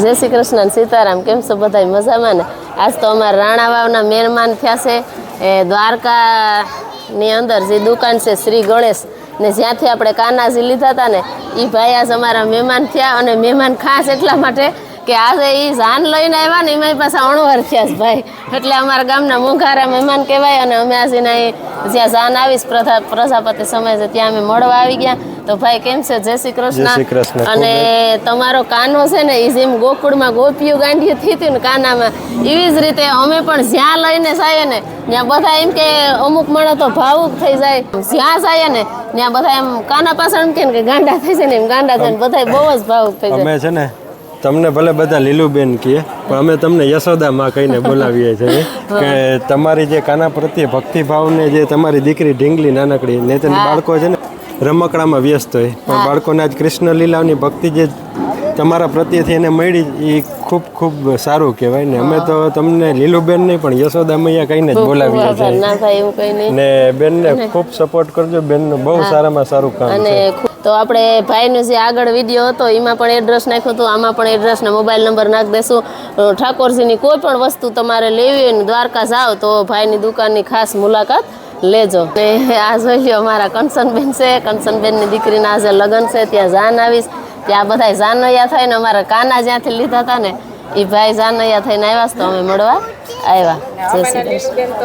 જય શ્રી કૃષ્ણ સીતારામ. કેમ છો બધા મજામાં ને? આજ તો અમારા રાણા વાવના મહેમાન થયા છે. એ દ્વારકાની અંદર જે દુકાન છે શ્રી ગણેશ ને જ્યાંથી આપણે કાનાજી લીધા હતા ને એ ભાઈ આજ અમારા મહેમાન થયા અને મહેમાન ખાસ એટલા માટે કે આજે એ જાન લઈને આવ્યા ને એમાં પાછા અણવર થયા છે ભાઈ. એટલે અમારા ગામના મોંઘારા મહેમાન કહેવાય અને અમે આજે જ્યાં જાન આવીશ પ્રજા પ્રજાપતિ સમય છે ત્યાં અમે મળવા આવી ગયા. તો ભાઈ કેમ છે? જય શ્રી કૃષ્ણ. અને તમારો કાનો છે ને એ જેમ ગોકુળમાં ગોપીયું ગાંઠિયું થઈ હતું ને કાનામાં એવી જ રીતે અમે પણ જ્યાં લઈને જઈએ ને ત્યાં બધા એમ કે અમુક માણસ તો ભાવુક થઈ જાય. જ્યાં જઈએ ને ત્યાં બધા એમ કાના પાછળ એમ કે ગાંડા થઈ જાય ને એમ ગાંડા થાય ને બધા બહુ જ ભાવુક થઈ જાય. છે ને તમને ભલે બધા લીલુબેન કહે પણ અમે તમને યશોદા માં કહીને બોલાવીએ છીએ. કે તમારી જે કાના પ્રત્યે ભક્તિભાવને જે તમારી દીકરી ઢીંગલી નાનકડી ને બાળકો છે ને રમકડામાં વ્યસ્ત હોય. પણ બાળકોને આજ કૃષ્ણ લીલાની ભક્તિ જે તમારા પ્રત્યેથી એને મળી એ ખૂબ ખૂબ સારું કહેવાય ને. અમે તો તમને લીલુબેન નહીં પણ યશોદા મૈયા કહીને જ બોલાવીએ છીએ. ના થાય એવું કઈ નહીં. ને બેનને ખૂબ સપોર્ટ કરજો. બેનનું બહુ સારામાં સારું કામ છે. તો આપણે ભાઈનો જે આગળ વીડિયો હતો એમાં પણ એડ્રેસ નાખ્યું હતું. આમાં પણ એડ્રેસ ને મોબાઈલ નંબર નાખી દેશું. ઠાકોરજીની કોઈ પણ વસ્તુ તમારે લેવી હોય દ્વારકા જાઓ તો ભાઈની દુકાનની ખાસ મુલાકાત લેજો. ને આ જોઈ લ્યો, મારા કંચનબેન છે. કંચનબેનની દીકરીના આજે લગ્ન છે, ત્યાં જાન આવીશ. ત્યાં બધા જાનૈયા થઈને અમારા કાના જ્યાંથી લીધા હતા ને એ ભાઈ જાનૈયા થઈને આવ્યા તો અમે મળવા આવ્યા જય શ્રી કૃષ્ણ.